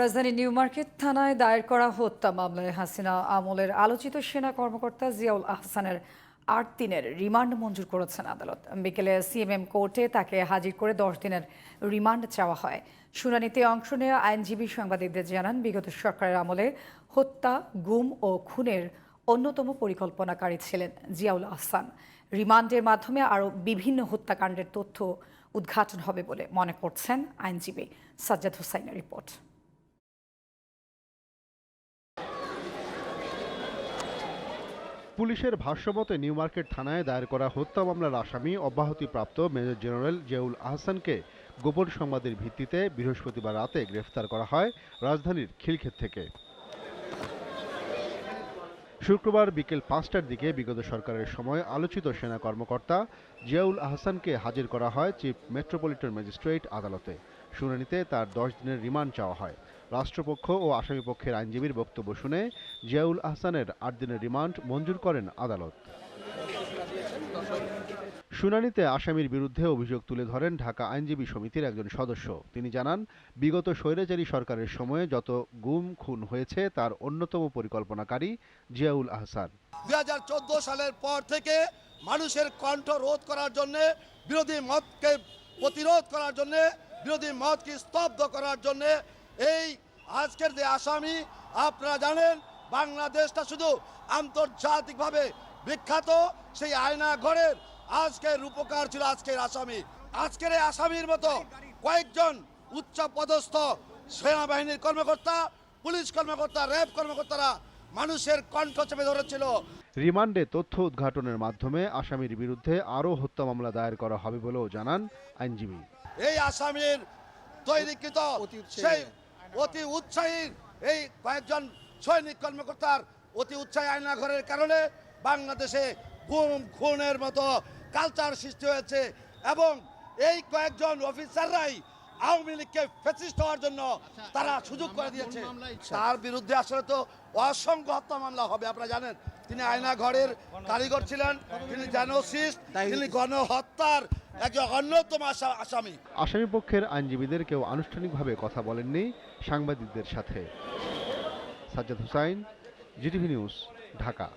রাজধানী new market থানায় দায়ের করা হত্যা মামলায় হাসিনা আমলের আলোচিত সেনা কর্মকর্তা জিয়াউল আহসানের আট দিনের রিমান্ড মঞ্জুর করেছেন আদালত। বিকেলে সিএমএম কোর্টে তাকে হাজির করে দশ দিনের রিমান্ড চাওয়া হয়। শুনানিতে অংশ নেওয়া আইনজীবী সাংবাদিকদের জানান, বিগত সরকারের আমলে হত্যা, গুম ও খুনের অন্যতম পরিকল্পনাকারী ছিলেন জিয়াউল আহসান। রিমান্ডের মাধ্যমে আরও বিভিন্ন হত্যাকাণ্ডের তথ্য উদ্ঘাটন হবে বলে মনে করছেন আইনজীবী সাজ্জাদ হোসাইনের রিপোর্ট। পুলিশের ভাষ্যমতে নিউ মার্কেট থানায় দায়ের করা হত্যা মামলার আসামি অব্যাহতিপ্রাপ্ত মেজর জেনারেল জিয়াউল আহসানকে গোপন সংবাদের ভিত্তিতে বৃহস্পতিবার রাতে গ্রেফতার করা হয় রাজধানীর খিলক্ষেত থেকে। শুক্রবার বিকেল পাঁচটার দিকে বিগত সরকারের সময় আলোচিত সেনা কর্মকর্তা জিয়াউল আহসানকে হাজির করা হয় চিফ মেট্রোপলিটন ম্যাজিস্ট্রেট আদালতে। শুনানিতে তার দশ দিনের রিমান্ড চাওয়া হয়। রাষ্ট্রপক্ষ ও আসামিপক্ষের আইনজীবীর বক্তব্য শুনে জিয়াউল আহসানের আট দিনের রিমান্ড মঞ্জুর করেন আদালত। শুনানিতে আসামির বিরুদ্ধে অভিযোগ তুলে ধরেন ঢাকা আইনজীবী সমিতির একজন সদস্য। তিনি জানান, বিগত স্বৈরাচারী সরকারের সময়ে যত গুম খুন হয়েছে তার অন্যতম পরিকল্পনাকারী জিয়াউল আহসান। দুই হাজার চোদ্দ সালের পর থেকে মানুষের কণ্ঠ রোধ করার জন্য, বিরোধী মতকে প্রতিরোধ করার জন্য, বিরোধী মতকে স্তব্ধ করার জন্য এই আজকের যে আসামি আপনারা জানেন বাংলাদেশটা শুধু আন্তর্জাতিকভাবে বিখ্যাত সেই আয়না ঘরের আজকের রূপকার ছিল আজকের আসামি। আজকের এই আসামির মতো কয়েকজন উচ্চ পদস্থ সেনাবাহিনীর কর্মকর্তা পুলিশ কর্মকর্তা র্যাব কর্মকর্তারা মানুষের কণ্ঠ চেপে ধরেছিল। রিমান্ডে তথ্য উদ্ঘাটনের মাধ্যমে আসামির বিরুদ্ধে আরও হত্যা মামলা দায়ের করা হবে বলেও জানান আইনজীবী। এই আসামির তৈরিকৃত সেই অতি উৎসাহী এই কয়েকজন সৈনিক কর্মকর্তার অতি উৎসাহী আয়নাঘরের কারণে বাংলাদেশে গুম খুনের মতো কালচার সৃষ্টি হয়েছে এবং এই কয়েকজন অফিসাররাই আওয়ামী লীগকে ফেসিস্ট হওয়ার জন্য তারা সুযোগ করে দিয়েছে। তার বিরুদ্ধে আসলে তো অসংখ্য হত্যা মামলা হবে আপনারা জানেন। তিনি আয়না ঘরের কারিগর ছিলেন তিনি জেনোসিস্ট তিনি গণহত্যার একজন অন্যতম আসামি আসামি পক্ষের আইনজীবীদের কেউ আনুষ্ঠানিকভাবে কথা বলেননি সাংবাদিকদের সাথে। Sajjad Hussain, GTV news, Dhaka.